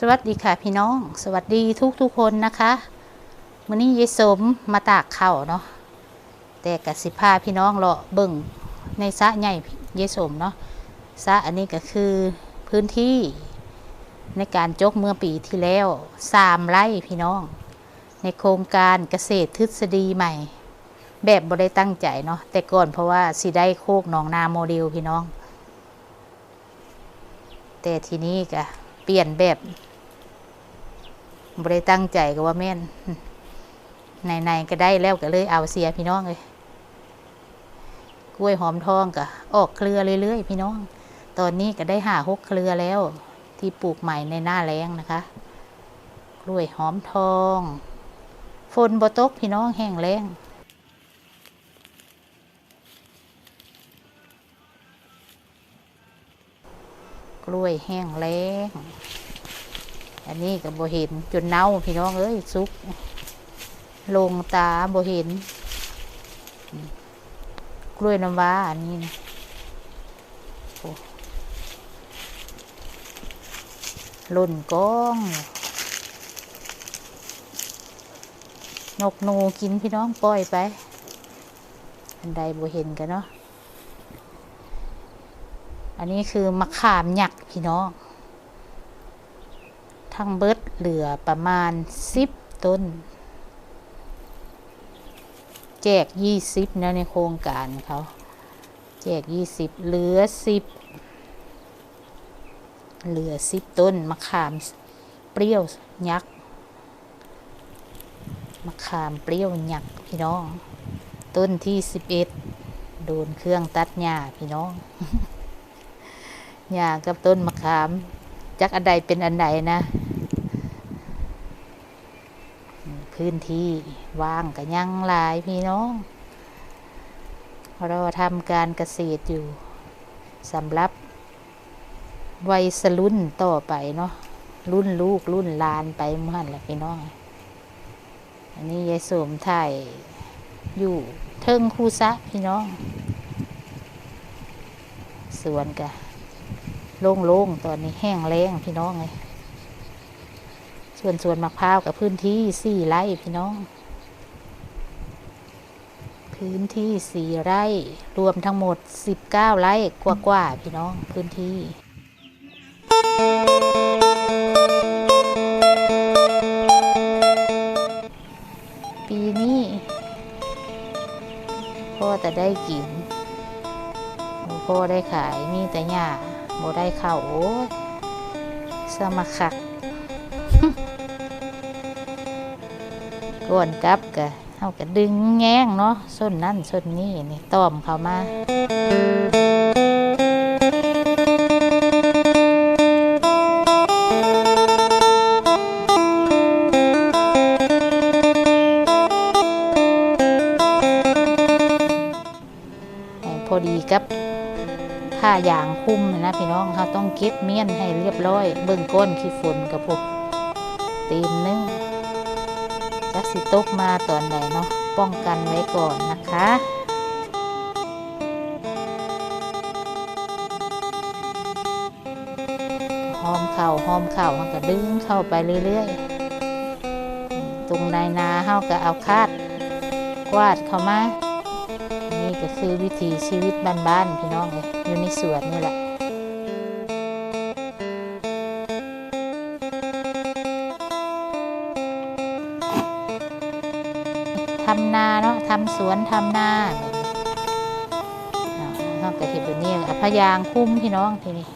สวัสดีค่ะพี่น้อง สวัสดีทุกทุกคนนะคะมื้อนี้ยายสมมาตากข้าวเนาะแต่กสิพาพี่น้องเลาะเบิ่งในสะใหญ่ยายสมเนาะสะอันนี้ก็คือพื้นที่ในการจกเมื่อปีที่แล้วสามไร่พี่น้อง ในโครงการเกษตรทฤษฎีใหม่ แบบบ่ได้ตั้งใจเนาะแต่ก่อนเพราะว่าสิได้โคกหนองนาโมเดลพี่น้อง แต่ทีนี้ก็เปลี่ยนแบบ บ่ได้ตั้งใจก็ว่าแม่นในๆก็ได้แล้วก็เลยเอาเสียพี่น้องเลยกล้วยหอมทองก็ออกเครือเรื่อยๆพี่น้อง ตอนนี้ก็ได้หาหกเครือแล้ว ที่ปลูกใหม่ในหน้าแล้งนะคะ กล้วยหอมทอง ฝนบ่ตกพี่น้องแห้งแล้งกล้วยแห้งแล้ง อันนี้ก็บ่เห็นจนเน่าพี่น้องเอ้ยสุก ลงตาบเห็น กล้วยน้ำว้าอันนี้นะล่นก้อง นกนูกินพี่น้องปล่อยไป อันใดบเห็นกันเนาะอันนี้คือมะขามหยักพี่น้อง ทั้งเบิดเหลือประมาณสิบต้น แจกยี่สิบนะในโครงการเขาแจกยี่สิบเหลือสิบเหลือสิบต้นมะขามเปรี้ยวยักษ์มะขามเปรี้ยวยักษ์พี่น้อง ต้นที่สิบเอ็ดโดนเครื่องตัดหญ้าพี่น้องหญ้ากับต้นมะขามจักอันใดเป็นอันใดนะ พื้นที่ว่างกับยังหลายพี่น้องเราทำการเกษตรอยู่สำหรับวัยสรุ่นต่อไปเนาะรุ่นลูกรุ่นลานไปมั่นแหละพี่น้อง อันนี้ยายสมถ่ายอยู่เทิงคูซะพี่น้อง สวนกะโล่งๆตอนนี้แห้งแล้งพี่น้องเลย ส่วนสวนมะพร้าวกับพื้นที่สี่ไร่พี่น้อง พื้นที่สี่ไร่ รวมทั้งหมดสิบเก้าไร่กว่าๆพี่น้องพื้นที่ปีนี้พ่อแต่ได้กินพ่อได้ขายมีแต่หญ้าบ่ได้ข้าวโอ้สมาคัก ก่อนกลับกะเฮาก็ดึงแง้งเนาะส้นนั่นส้นนี้นี่ต้อมเข้ามาพอดีกับผ้ายางคุ้มนะพี่น้องเราต้องเก็บเมียนให้เรียบร้อย เบื้องก้นขี้ฝนกับพวกตีนนึง จักสิตกมาตอนใดเนาะป้องกันไว้ก่อนนะคะหอมเข่าหอมเข่ามันก็ดึงเข้าไปเรื่อยๆ ตรงในนาเฮาก็เอาคาดกวาดเข้ามา นี่ก็คือวิถีชีวิตบ้านๆพี่น้องเลยอยู่ในสวนนี่แหละ ทำนาเนาะทำสวนทำนาแบบนี้อ่าเราก็เห็นแบบนี้เอาพยางคุ้มพี่น้องทีนี้